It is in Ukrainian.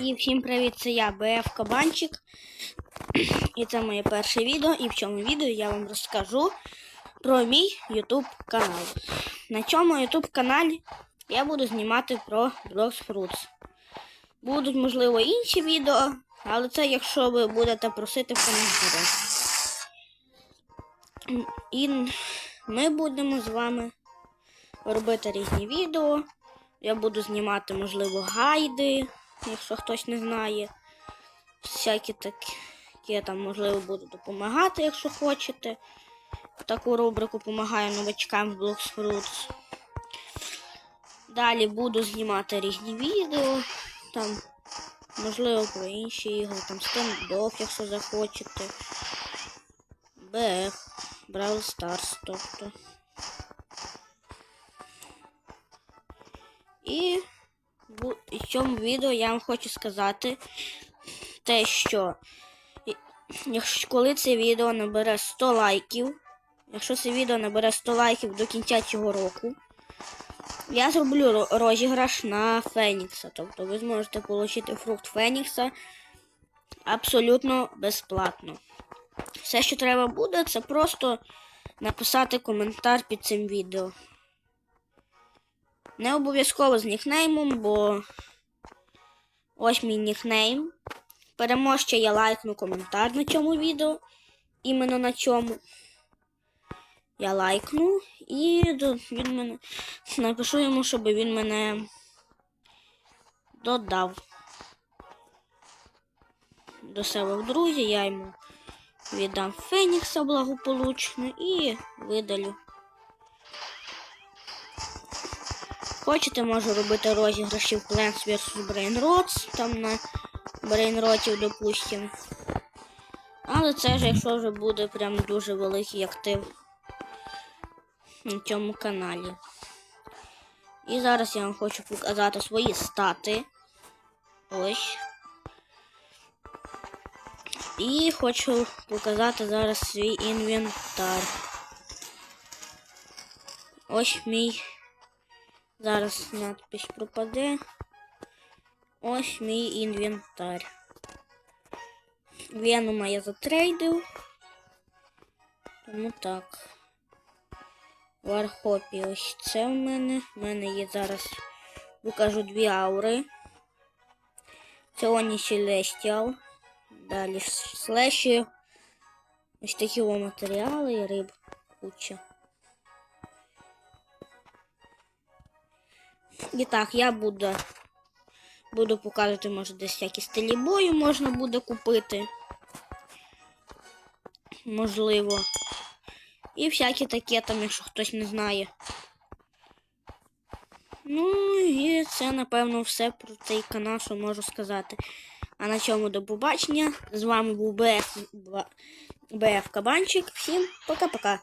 І всім привіт, це я, БФ Кабанчик. І це моє перше відео. І в цьому відео я вам розкажу про мій YouTube канал. На цьому YouTube каналі я буду знімати про Blox Fruits. Будуть, можливо, інші відео, але це якщо ви будете просити в коментарях. І ми будемо з вами робити різні відео. Я буду знімати, можливо, гайди, якщо хтось не знає. Всякі такі там, можливо, буду допомагати, якщо хочете. Таку рубрику допомагаю новачкам в Blox Далі буду знімати різні відео. Там, можливо, про інші ігри, там стендоф, якщо захочете. БФ, Brawl Stars, тобто. І в цьому відео я вам хочу сказати те, що коли це відео набере 100 лайків, якщо це відео набере 100 лайків до кінця цього року, я зроблю розіграш на Фенікса. Тобто ви зможете отримати фрукт Фенікса абсолютно безплатно. Все, що треба буде, це просто написати коментар під цим відео. Не обов'язково з нікнеймом, бо ось мій нікнейм. Переможче я лайкну коментар на цьому відео. Іменно на цьому. Я лайкну і він мене напишу йому, щоб він мене додав до себе в друзі. Я йому віддам Фенікса благополучно і видалю. Хочете, можу робити розіграші в Plants vs Brain Rots, там на Brain Rotів, допустим. Але це ж якщо вже буде прям дуже великий актив на цьому каналі. І зараз я вам хочу показати свої стати. Ось. І хочу показати зараз свій інвентар. Ось мій. Зараз надпись пропаде. Ось мій інвентар. Венума я затрейдив. Тому так. Вархопі ось це в мене. У мене є зараз, покажу дві аури. Оні Celestial. Далі слеші. Ось такі матеріали і риб куча. І так, я буду, буду показувати, може, десь всякі стилі бою можна буде купити. Можливо. І всякі такі там, якщо хтось не знає. Ну і це, напевно, все про цей канал, що можу сказати. А на цьому до побачення. З вами був БФ, БФ Кабанчик. Всім пока-пока.